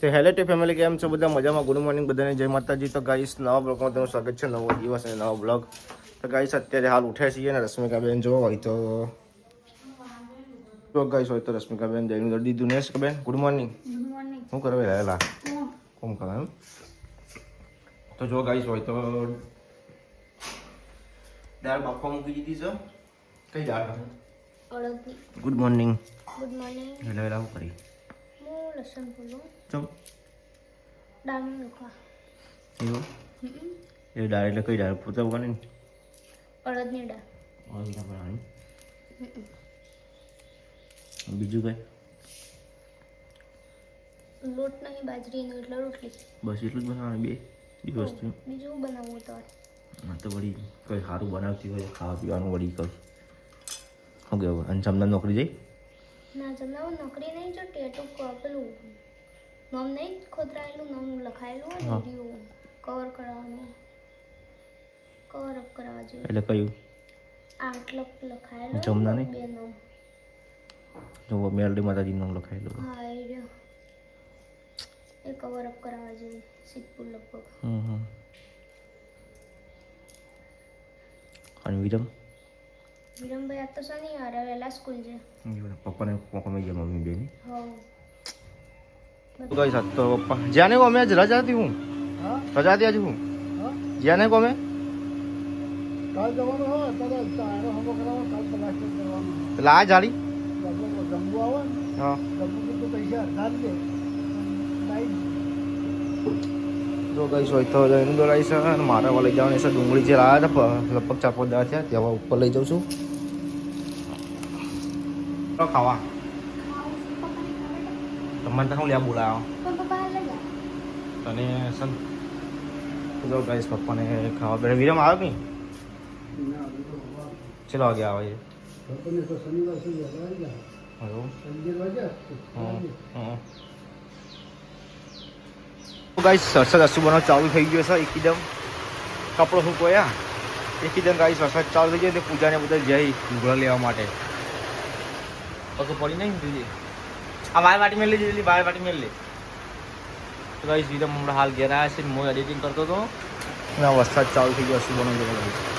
તો hello two family કેમ છો? બધા મજામાં? ગુડ મોર્નિંગ બધાને જય માતાજી. તો ગાઈસ નવા બ્લોગમાં તમારું સ્વાગત છે નવો દિવસ અને નવો બ્લોગ તો ગાઈસ અત્યારે હાલ ઉઠ્યા છીએ અને રશ્મિકાબેન જો હોય તો જો ગાઈસ હોય તો રશ્મિકાબેન જઈને કરી દીધું ને બેન ગુડ મોર્નિંગ શું કરે હેલા કોમ કરે એમ? તો જો ગાઈસ હોય તો દાળ બાફવા મૂકી દીધી છે. કઈ દાળ good morning good morning hello હેલા કરી? હું લસણ બોલું ચમ દાળમાં મૂકવા એવું એ દાળ એટલે કઈ દાળ પોતા વગરની અડદની દાળ ઓઈલા બનાવવાની બીજું કઈ લોટ નહીં બાજરીનો એટલે રોટલી બસ એટલું જ બનાવવાનું બે બે વસ્તુ બીજું બનાવવું તો હા તો વળી કંઈ સારું બનાવતી હોય ખાવા પીવાનું વળી કર શું કહેવું અને ચમના નોકરી જઈ ના જમનાવું નોકરી નહીં જો ટેટુ પેલું નામ નહીં ખોતરાયેલું નામ લખાયેલું હોય વીડિયો કવર કરવાનું કવર અપ કરવા જોઈએ એટલે કયું? આટલો લખાયેલું જમના નહીં? બે નામ. જો મેલડી માતાજી નામ લખાયેલું હા એ રહ્યો. એ કવર અપ કરાવવા જોઈએ સિદ્ધપુર લગભગ. હમ હમ. અને વિરમ? વિરમભાઈ આજ તો શનિવારે વહેલા સ્કૂલ છે પપ્પાને કમી ગયા મમ્મી બેની હવ કઈ સાત તો પપ્પા જ્યાં નહીં ગમે આજ રજા હતી હું રજા હતી આજ હું જ્યાં નહીં ગમે કાલ જવાનું હોય તારે ચાયનો હમો કરાવવાનો કાલ પ્લાસ્ટિક કરવાનું જાળી જમવું જમવું આવે ને હા જમવું તો પૈસા હજાર દે જો ગઈ હોય તો એનું દોરાઈ છે અને મારા વાળે લઈ જવાની છે ડુંગળી જે લાવ્યા હતા લગભગ ચાર પાંચ દાડા થયા ત્યાં ઉપર લઈ જાઉં છું તો ખાવા તમને તો હું લ્યા બોલાવો પણ પપ્પા લઈ જા તને સન તો જો ગાઈસ પપ્પાને ખાવા બેઠા વિરમ આવે નહીં ચલો વાગે આવે છે લોકોને તો શનિવાર સુધી વગાડી જાય એવું અગિયાર વાગ્યા ગાઈસ સરસદ રસું બનાવ ચાલુ થઈ ગયો છે એકદમ કપડો સૂકવ્યા એકદમ ગાઈસ વરસાદ ચાલુ થઈ ગયો એટલે પૂજાને બધા જઈ લુગડા લેવા માટે નહીં ને જોઈએ આ વાય વાટી મેળ લીધી વાય વાટી મેળ લે તો ગાઈસ વિરમ હમણાં હાલ ઘેર આવ્યા છે હું એડિટિંગ કરતો હતો અને વરસાદ ચાલુ થઈ ગયો રસું બનાવ કહીશ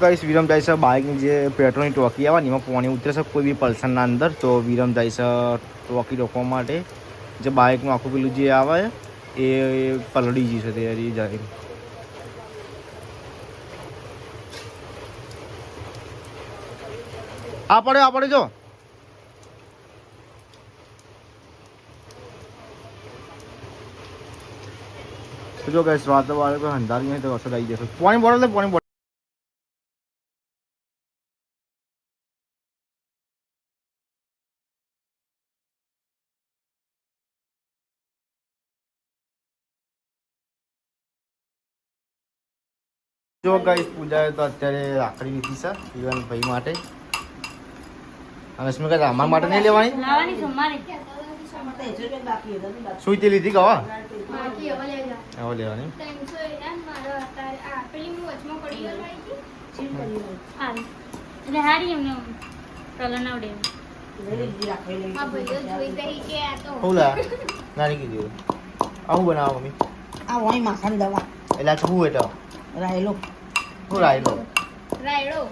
ગાઈસ વિરમ જાય છે બાઇકની જે પેટ્રોલની ટોકી આવે ને એમાં પાણી ઉતરે છે કોઈ બી પલ્સરના અંદર તો વિરમ જાય છે ટોકી રોકવા માટે જે બાઇકનું આખું પેલું જે આવે એ પલળી જશે તે જાય આ પડે આ પડે, જો. જો ગેસ વાતો વાળે કોઈ અંધારી નહીં તો વરસાદ આવી જશે. પાણી બોટલ પાણી બોટલ જો ગાઈસ પૂજા તો અત્યારે રાખડી લીધી છે, ઈવન ભાઈ માટે. અને સ્મિકા અમારા માટે નહીં લેવાની? લાવવાની છે મારે. સુઈ લીધી કવા બાકી હવે લેવાની. કે નાની કીધું આવું બનાવો મમ્મી? આ વાણી માખણ દવા. એટલે શું એટલે રાયલો શું રાયલો રાયડો.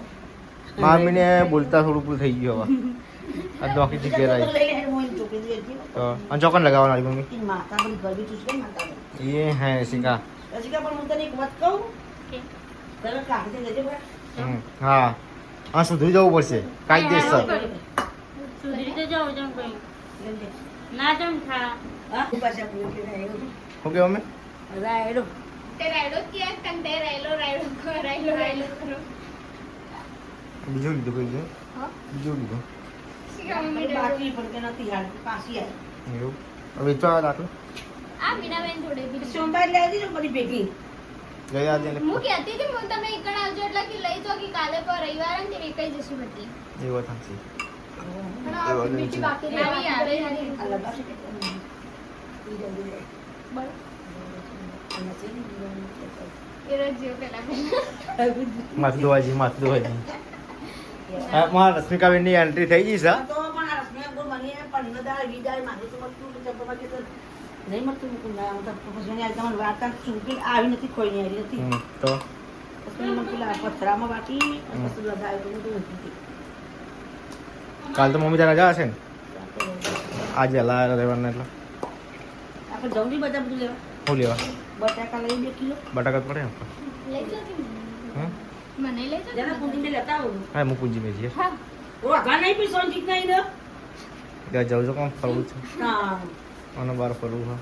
મામીને બોલતા થોડું પૂરું થઈ ગયું હવે આ તો અને ચોકન લગાવવાની મમ્મી. એ હે સિંગા હું હા સુધરી જવું પડશે કાયદેસર. ના જમ થા હા? પાછા પૂરી કે રાયલો. શું કે મમ્મી રાયલો. તે રાયડો કે કંતે રાયલો રાયડો કરો રાયલો રાયલો કરો બીજું લીધો કોઈ લીધું હા. બીજું લીધું. બાકી પણ કે નથી હાલ પાછી આવી એવું. હવે વેચવા રાખો. આ મીનાબેન જોડે સોમવાર લઈ આવજે બધી ભેગી. લઈ આવજે હું કહેતી હતી હું તમે એકણ આવજો એટલે કે લઈ જો કે કાલે પર રવિવાર ને એક જ જશું બધી એવો થશે માથું ધોવાજી માથું ધોવાજી હા રશ્મિકાબેનની એન્ટ્રી થઈ ગઈ છે. હું હું. કાલ તો મમ્મી તારા રજા હશે ને? આજે હલા રહેવાના એટલે. આપણે જલ્દી બધા બધું લેવા? શું લેવા? બટાકા લઈ બે કિલો. બટાકા પડે લઈ હમ? મને લઈ લેતા આવું. હા હું પૂંજી મેં જઈએ હા. ઓ અઘા નહીં પી સોનજીત નહીં ને ત્યાં જાવ જો કોણ ફરવું છે? હા. અને બાર ફરવું હા.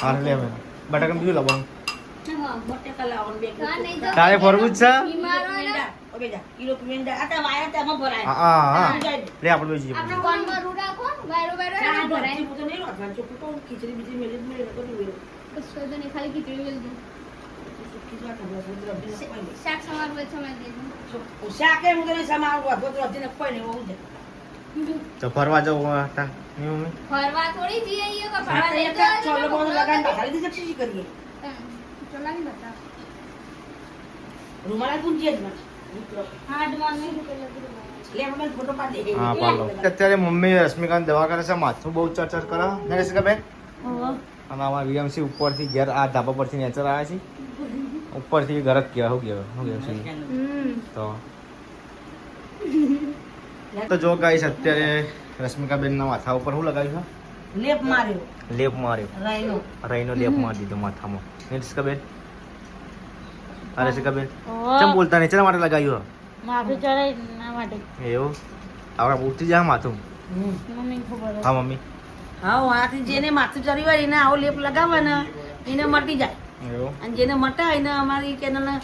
હા લે અમે બટાકા બીજું લાવવાનું. હા. બટાકા લાવવાનું બે હા, નહીં તો- તારે ફરવું જ છે? શાક સમાર દેજો. તો ફરવા જવું હતા ફરવા થોડી જઈએ કે તો ચોલો બોલો. શી કરીએ? રૂમાલ જ અત્યારે મમ્મી રશ્મિકાંત દવા કરે છે માથું બહુ ચર્ચર કરે. ને રશ્મિકાબેન ઓહો. અને આમાં વીએમસી ઉપરથી ઘેર આ ધાબા પરથી નેચર આવ્યા છે. ઉપરથી ઘર જ કહેવાય? શું કહેવાય? શું? કહેવાય હમ. તો. તો જો ગાઈસ અત્યારે રશ્મિકાબેનના માથા ઉપર શું લગાવ્યું લેપ માર્યો. છે લેપ માર્યો. રાઈનો રાઈનો લેપ મારી દીધો માથામાં. ને રશ્મિકાબેન? હા. રશ્મિકાબેન ઓહો. ચમ બોલતા નહીં? શેના માટે લગાવ્યું માથું ચડાય ના માટે. એવું? આપણે ઉઠી જા માથું. મમ્મી ખબર હા મમ્મી. હા આથી જેને માથું ચડી હોય એને આવો લેપ લગાવે ને એને મટી જાય. અને જેને મટાય એને અમારી ચેનલને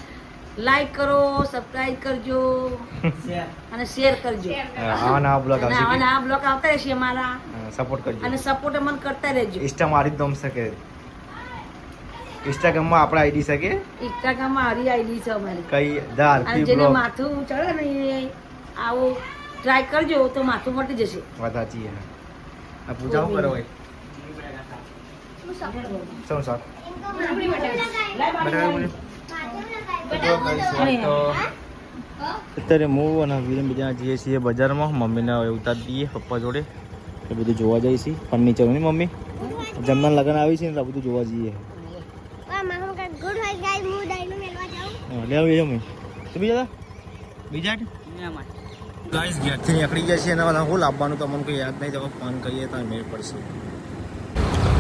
લાઈક કરો સબસ્ક્રાઇબ કરજો. અને શેર કરજો. આવા નવા બ્લોગ અને આવા આવશે નવા બ્લોગ આવતા રહેશે અમારા. સપોર્ટ કરજો. અને સપોર્ટ અમને કરતા રહેજો. ઇન્સ્ટા મારી દમ શકે. ઇન્સ્ટાગ્રામમાં આપણા આઈડી શકે ઇન્સ્ટાગ્રામમાં હારી આઈડી છે અમારી. કઈ ધ અને જેને માથું ચડે ને આવો ટ્રાય કરજો તો માથું મટી જશે. વાત સાચી છે. આ પૂજા કરો હોય શું શાક અત્યારે હું અને વીરમ બીજા જઈએ છીએ બજારમાં. મમ્મીને ઉતાર દઈએ પપ્પા જોડે. એ બધું જોવા જઈએ છીએ ફર્નિચરની મમ્મી? જમના લગ્ન આવી છે ને તો બધું જોવા જઈએ. બીજા બીજા ગાઈસ ઘેરથી નીકળી ગયા છીએ એના હું લાવવાનું તમને કોઈ યાદ નહીં. તો ફોન કરીએ તો મેળ પડશે.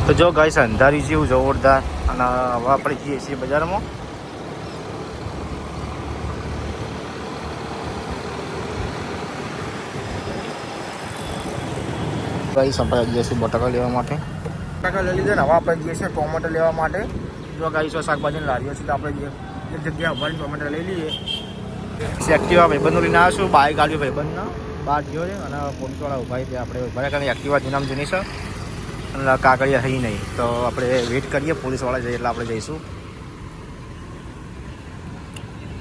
તો જો ગાઈસ, અંધારી જેવું જોરદાર અને હવે આપણે જઈએ છીએ બજારમાં. ગાઈસ, આપણે જઈએ છીએ બટાકા લેવા માટે. બટાકા લઈ લીધા ને હવે આપણે જઈએ છીએ ટોમેટો લેવા માટે. જો ગાઈસો શાકભાજીની લારીઓ છે તો આપણે એક જગ્યા ભરીને ટોમેટો લઈ લઈએ. એક્ટિવા ભાઈબંધો લઈને આવીશું બાઇક ગાડીઓ ભાઈબંધના. બહાર ગયો છે અને પોલીસવાળા ઊભા છે. આપણે ઊભા કરીને એક્ટિવા જૂની છે. અને કાગળિયા થઈ નહીં. તો આપણે વેઇટ કરીએ પોલીસવાળા જઈએ એટલે આપણે જઈશું.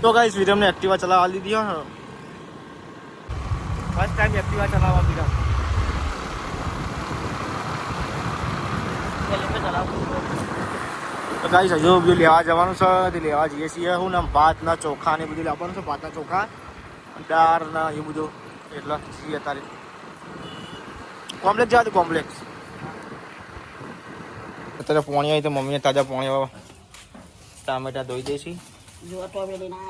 તો ગાઈસ વિરમને એક્ટિવા ચલાવવા દીધી. ફર્સ્ટ ટાઈમ એક્ટિવા ચલાવવા દીધા તો ગાઈસ હજુ બધું લેવા જવાનું છે લેવા જઈએ છીએ હું ને ભાતના ચોખા ને બધું લાવવાનું છે ભાતના ચોખા દાળ ના એ બધું. એટલે છીએ અત્યારે. કોમ્પ્લેક્સ જવા કોમ્પ્લેક્સ અત્યારે પોણી આવી તો મમ્મીને તાજા પોણી ટામેટા ધોઈ દેશી.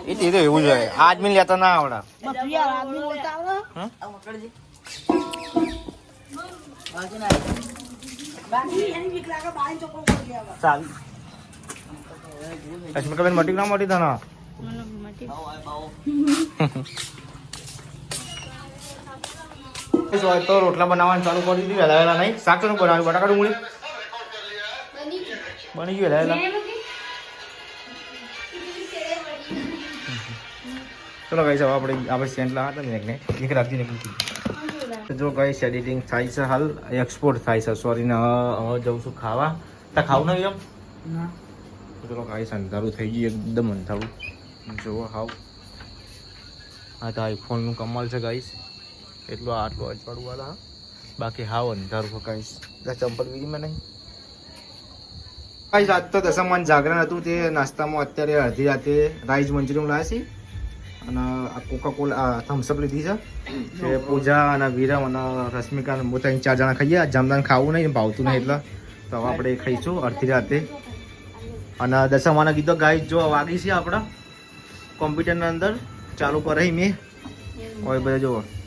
એ તો એવું જોઈએ આદમી લેતા ના આવડે. બાપરી યાર આદમી બોલતા આવડે હમ? આ પકડજે બાજુ ના બાકી એની બીક લાગે બાઈ ચોપડો કરી લેવા ચાલ. અશ્મિકાબેન મટી ના મટી તને? તો રોટલા બનાવવાનું ચાલુ કરી દીધું. વહેલા વહેલા નહીં. શાક બનાવ્યું. બટાકા ડુંગળી. બની ગયું મૂકી. ચલો ગઈ હવે આપણે આપણે સેન્ટ લાવવા હતા ને એકને એક રાખી ને મૂકી તો જો ગઈ એડિટિંગ થાય છે હાલ એક્સપોર્ટ થાય છે. સોરી ને હવે જઉં છું ખાવા. તા ખાવું નહીં એમ ચલો ગાઈસ અંધારું થઈ ગયું એકદમ અંધારું. જોવો હાવ. હા તો આઈફોનનું કમાલ છે ગાઈસ એટલું આટલું અજવાળું વાળા. હા. બાકી હાવ અંધારું ગાઈસ ચંપલ વીરીમાં નહીં. ગાઈસ આજ તો દસમાન જાગરણ હતું તે નાસ્તામાં અત્યારે અડધી રાતે રાઈસ મંચુરિયમ લાવ્યા છે. અને આ કોકા કોલા થમ્સઅપ લીધી છે. તે પૂજા અને વિરમ અને રશ્મિકા અને હું ચાર જણા ખાઈએ. જમદાન ખાવું નહીં, ભાવતું નહીં એટલે. તો હવે આપણે ખાઈશું અડધી રાતે. અને દસમાના ગીતો ગાઈ જો વાગી છે આપણા. કોમ્પ્યુટરના અંદર ચાલુ કરાવી મેં. હોય બધા જુઓ